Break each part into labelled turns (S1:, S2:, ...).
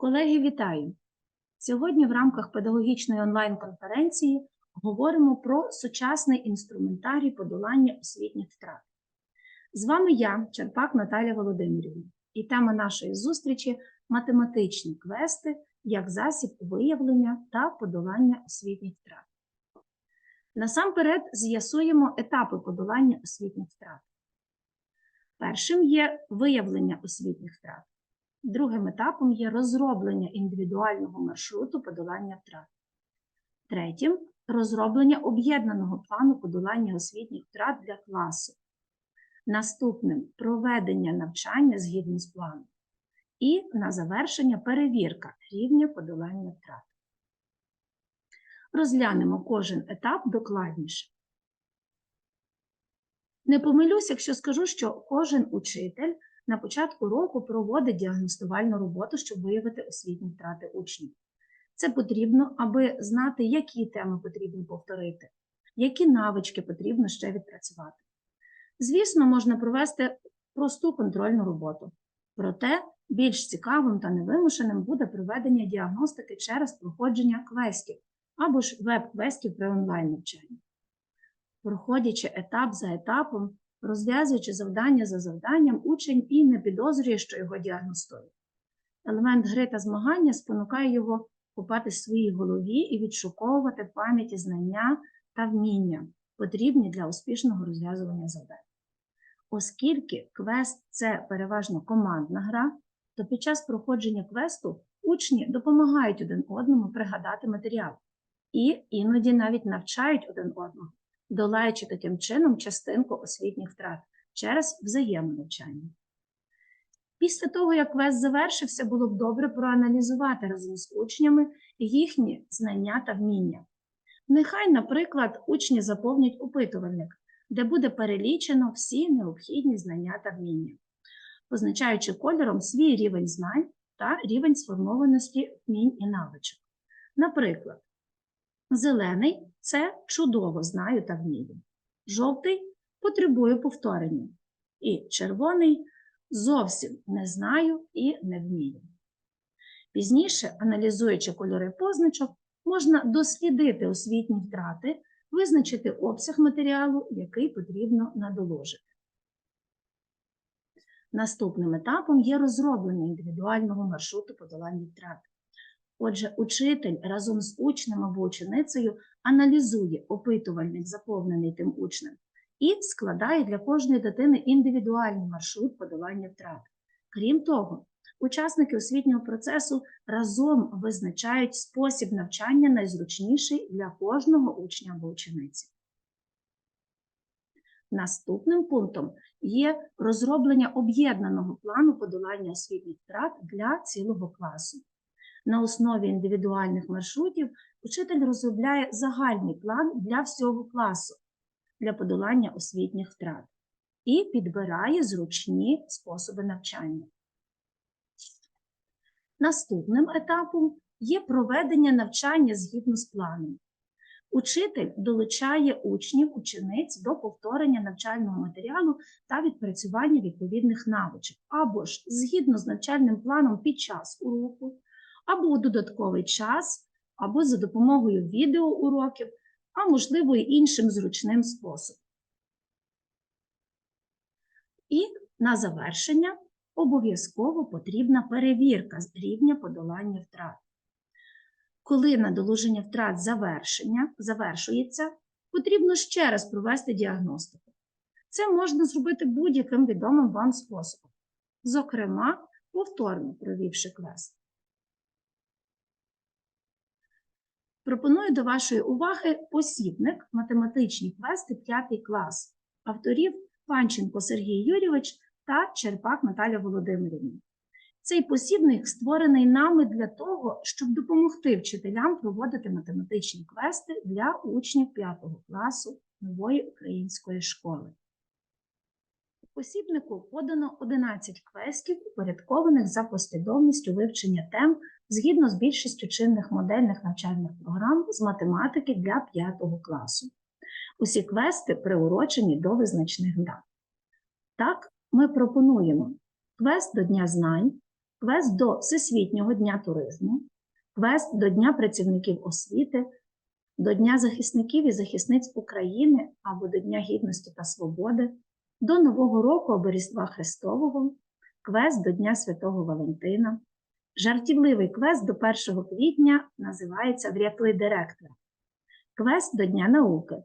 S1: Колеги, вітаю! Сьогодні в рамках педагогічної онлайн-конференції говоримо про сучасний інструментарій подолання освітніх втрат. З вами я, Черпак Наталя Володимирівна, і тема нашої зустрічі математичні квести як засіб виявлення та подолання освітніх втрат. Насамперед з'ясуємо етапи подолання освітніх втрат. Першим є виявлення освітніх втрат. Другим етапом є розроблення індивідуального маршруту подолання втрат. Третім розроблення об'єднаного плану подолання освітніх втрат для класу. Наступним проведення навчання згідно з планом. І на завершення перевірка рівня подолання втрат. Розглянемо кожен етап докладніше. Не помилюсь, якщо скажу, що кожен учитель на початку року проводить діагностувальну роботу, щоб виявити освітні втрати учнів. Це потрібно, аби знати, які теми потрібно повторити, які навички потрібно ще відпрацювати. Звісно, можна провести просту контрольну роботу, проте більш цікавим та невимушеним буде проведення діагностики через проходження квестів або ж веб-квестів при онлайн-навчанні. Проходячи етап за етапом, розв'язуючи завдання за завданням, учень і не підозрює, що його діагностують. Елемент гри та змагання спонукає його купати в своїй голові і відшуковувати в пам'яті знання та вміння, потрібні для успішного розв'язування завдань. Оскільки квест це переважно командна гра, то під час проходження квесту учні допомагають один одному пригадати матеріал і іноді навіть навчають один одного долаючи таким чином частинку освітніх втрат через взаємонавчання. Після того, як квест завершився, було б добре проаналізувати разом з учнями їхні знання та вміння. Нехай, наприклад, учні заповнять опитувальник, де буде перелічено всі необхідні знання та вміння, позначаючи кольором свій рівень знань та рівень сформованості вмінь і навичок. Наприклад, Зелений це чудово знаю та вмію. Жовтий потребує повторення. І червоний зовсім не знаю і не вмію. Пізніше, аналізуючи кольори позначок, можна дослідити освітні втрати, визначити обсяг матеріалу, який потрібно надоложити. Наступним етапом є розроблення індивідуального маршруту подолання втрат. Отже, учитель разом з учнем або ученицею аналізує опитувальник, заповнений тим учнем, і складає для кожної дитини індивідуальний маршрут подолання втрат. Крім того, учасники освітнього процесу разом визначають спосіб навчання найзручніший для кожного учня або учениці. Наступним пунктом є розроблення об'єднаного плану подолання освітніх втрат для цілого класу. На основі індивідуальних маршрутів учитель розробляє загальний план для всього класу для подолання освітніх втрат і підбирає зручні способи навчання. Наступним етапом є проведення навчання згідно з планом. Учитель долучає учнів, учениць до повторення навчального матеріалу та відпрацювання відповідних навичок, або ж згідно з навчальним планом під час уроку, або у додатковий час, або за допомогою відеоуроків, а можливо і іншим зручним способом. І на завершення обов'язково потрібна перевірка з рівня подолання втрат. Коли надолуження втрат завершення, завершується, потрібно ще раз провести діагностику. Це можна зробити будь-яким відомим вам способом, зокрема, повторно провівши квест. Пропоную до вашої уваги посібник математичні квести 5 клас авторів Панченко Сергій Юрійович та Черпак Наталя Володимирівна. Цей посібник створений нами для того, щоб допомогти вчителям проводити математичні квести для учнів 5 класу нової української школи. Посібнику подано 11 квестів, упорядкованих за послідовністю вивчення тем згідно з більшістю чинних модельних навчальних програм з математики для 5 класу. Усі квести приурочені до визначних дат. Так, ми пропонуємо квест до Дня знань, квест до Всесвітнього дня туризму, квест до Дня працівників освіти, до Дня захисників і захисниць України або до Дня Гідності та Свободи, до Нового року або Різдва Христового, квест до Дня Святого Валентина. Жартівливий квест до 1 квітня називається Врятуй директора. Квест до Дня науки.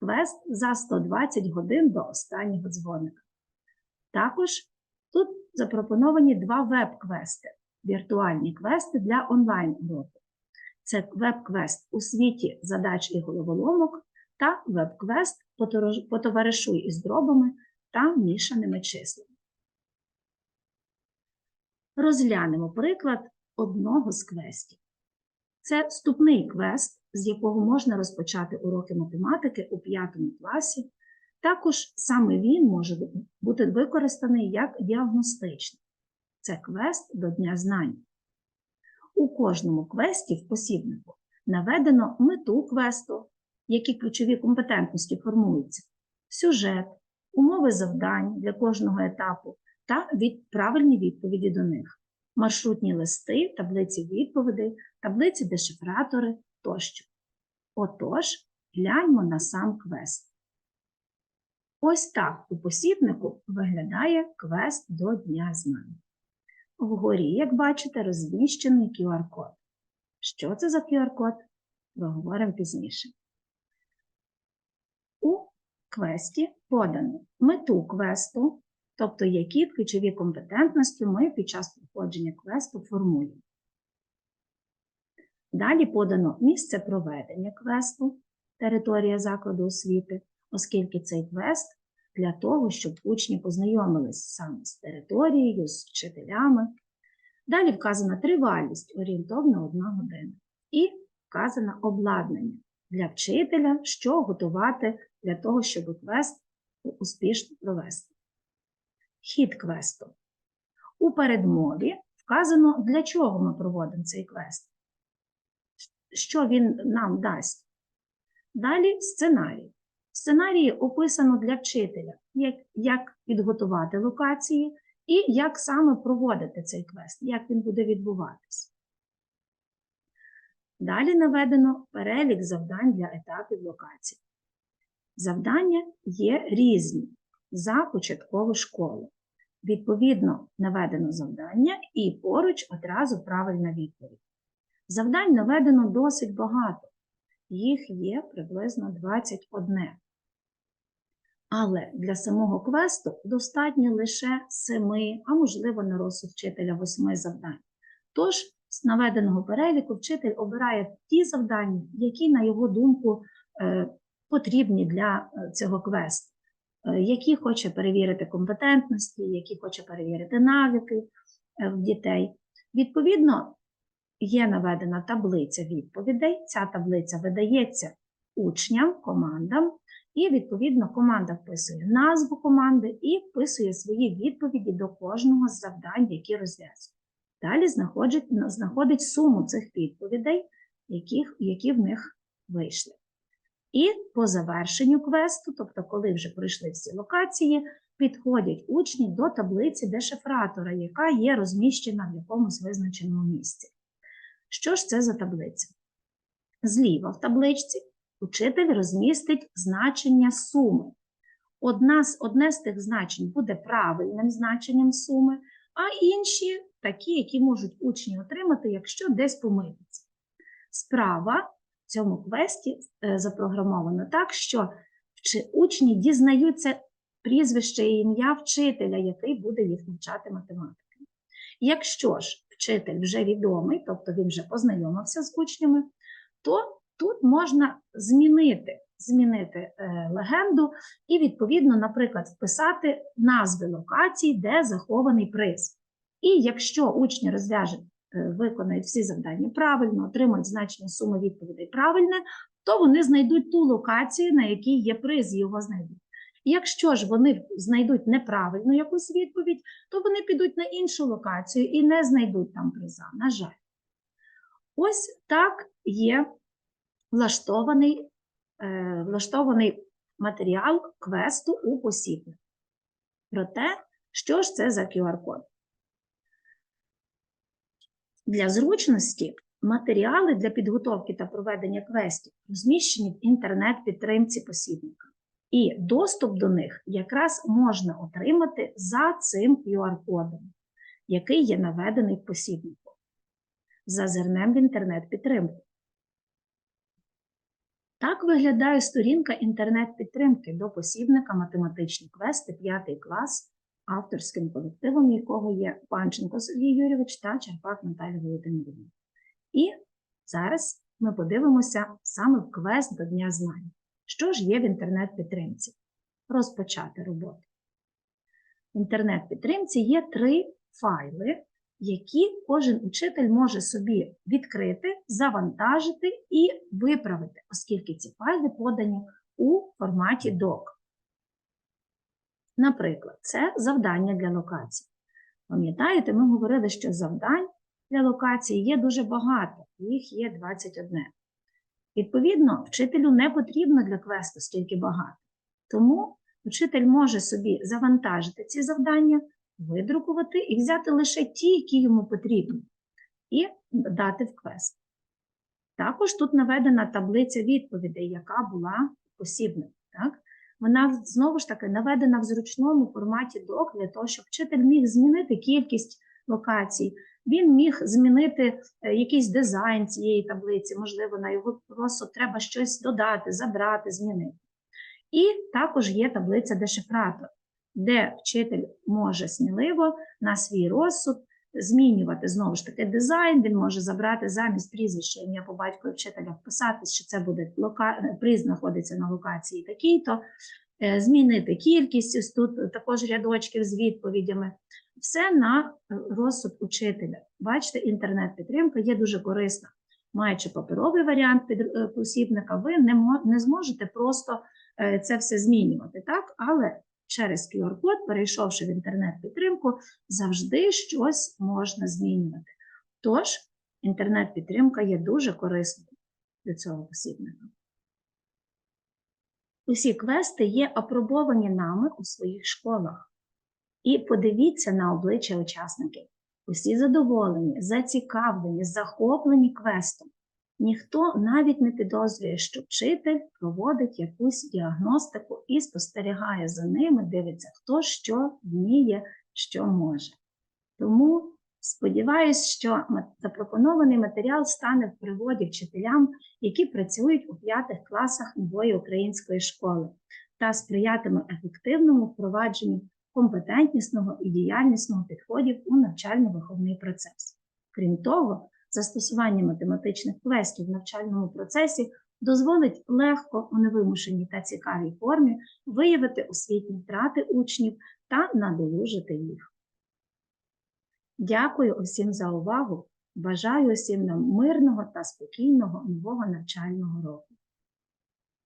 S1: Квест за 120 годин до останнього дзвоника. Також тут запропоновані два веб-квести, віртуальні квести для онлайн-уроку. Це веб-квест у світі задач і головоломок та веб-квест «Поторож- «Потоваришуй із дробами та мішаними числами. Розглянемо приклад одного з квестів. Це вступний квест, з якого можна розпочати уроки математики у 5 класі. Також саме він може бути використаний як діагностичний. Це квест до Дня знань. У кожному квесті в посібнику наведено мету квесту, які ключові компетентності формуються, сюжет, умови завдань для кожного етапу та від, правильні відповіді до них, маршрутні листи, таблиці відповідей, таблиці дешифратори тощо. Отож, гляньмо на сам квест. Ось так у посібнику виглядає квест до Дня знань. Вгорі, як бачите, розміщений QR-код. Що це за QR-код? Поговоримо пізніше. Квесті подано мету квесту, тобто які ключові компетентності ми під час проходження квесту формуємо. Далі подано місце проведення квесту, територія закладу освіти, оскільки цей квест для того, щоб учні познайомились саме з територією, з вчителями. Далі вказана тривалість орієнтовно 1 година. І вказано обладнання для вчителя, що готувати для того, щоб квест успішно провести. Хід квесту. У передмові вказано, для чого ми проводимо цей квест, що він нам дасть. Далі сценарій. В сценарії описано для вчителя, як, як підготувати локації і як саме проводити цей квест, як він буде відбуватись. Далі наведено перелік завдань для етапів локації. Завдання є різні за початкову школу. Відповідно, наведено завдання і поруч одразу правильна відповідь. Завдань наведено досить багато. Їх є приблизно 21. Але для самого квесту достатньо лише 7, а можливо на розсуд вчителя 8 завдань. Тож, з наведеного переліку вчитель обирає ті завдання, які, на його думку, е, потрібні для е, цього квесту, Е, які хоче перевірити компетентності, які хоче перевірити навики в дітей. Відповідно, є наведена таблиця відповідей. Ця таблиця видається учням, командам, і, відповідно, команда вписує назву команди і вписує свої відповіді до кожного з завдань, які розв'язує. Далі знаходить, знаходить суму цих відповідей, яких, які в них вийшли. І по завершенню квесту, тобто, коли вже пройшли всі локації, підходять учні до таблиці дешифратора, яка є розміщена в якомусь визначеному місці. Що ж це за таблиця? Зліва в табличці учитель розмістить значення суми. Одна одне з тих значень буде правильним значенням суми, а інші такі, які можуть учні отримати, якщо десь помиляться. Справа в цьому квесті е, запрограмовано так, що учні дізнаються прізвище і ім'я вчителя, який буде їх навчати математики. Якщо ж вчитель вже відомий, тобто він вже познайомився з учнями, то тут можна змінити, змінити е, легенду і, відповідно, наприклад, вписати назви локацій, де захований приз. І якщо учні розв'яжуть, е, виконають всі завдання правильно, отримають значення суми відповідей правильне, то вони знайдуть ту локацію, на якій є приз, його знайдуть. Якщо ж вони знайдуть неправильну якусь відповідь, то вони підуть на іншу локацію і не знайдуть там приза, на жаль. Ось так є влаштований, е, влаштований матеріал квесту у посібнику. Про те, що ж це за QR-код. Для зручності матеріали для підготовки та проведення квестів розміщені в інтернет-підтримці посібника. І доступ до них якраз можна отримати за цим QR-кодом, який є наведений в посібнику, за зернем в інтернет-підтримку. Так виглядає сторінка інтернет-підтримки до посібника математичні квести 5 клас, авторським колективом якого є Панченко Сергій Юрійович та Черпак Наталія Володимирівна. І зараз ми подивимося саме в квест до Дня знань. Що ж є в інтернет-підтримці? Розпочати роботу. В інтернет-підтримці є три файли, які кожен учитель може собі відкрити, завантажити і виправити, оскільки ці файли подані у форматі DOC. Наприклад, це завдання для локацій. Пам'ятаєте, ми говорили, що завдань для локації є дуже багато, їх є 21. Відповідно, вчителю не потрібно для квесту стільки багато. Тому учитель може собі завантажити ці завдання, видрукувати і взяти лише ті, які йому потрібні, і дати в квест. Також тут наведена таблиця відповідей, яка була посібною. Вона знову ж таки наведена в зручному форматі док для того, щоб вчитель міг змінити кількість локацій, він міг змінити е, якийсь дизайн цієї таблиці, можливо, на його розсуд треба щось додати, забрати, змінити. І також є таблиця дешифратор, де вчитель може сміливо на свій розсуд змінювати знову ж таки дизайн, він може забрати замість прізвища ім'я по батькові вчителя, вписати, що це буде лока... приз знаходиться на локації такій-то, е, змінити кількість, ось тут також рядочків з відповідями. Все на е, розсуд учителя. Бачите, інтернет-підтримка є дуже корисна. Маючи паперовий варіант е, посібника, ви не, не зможете просто е, це все змінювати, так? Але через QR-код, перейшовши в інтернет-підтримку, завжди щось можна змінювати. Тож, інтернет-підтримка є дуже корисною для цього посібника. Усі квести є апробовані нами у своїх школах. І подивіться на обличчя учасників. Усі задоволені, зацікавлені, захоплені квестом. Ніхто навіть не підозрює, що вчитель проводить якусь діагностику і спостерігає за ними, дивиться, хто що вміє, що може. Тому сподіваюся, що запропонований матеріал стане в пригоді вчителям, які працюють у п'ятих класах нової української школи, та сприятиме ефективному впровадженню компетентнісного і діяльнісного підходів у навчально-виховний процес. Крім того, застосування математичних квестів в навчальному процесі дозволить легко у невимушеній та цікавій формі виявити освітні втрати учнів та надолужити їх. Дякую усім за увагу. Бажаю усім нам мирного та спокійного нового навчального року.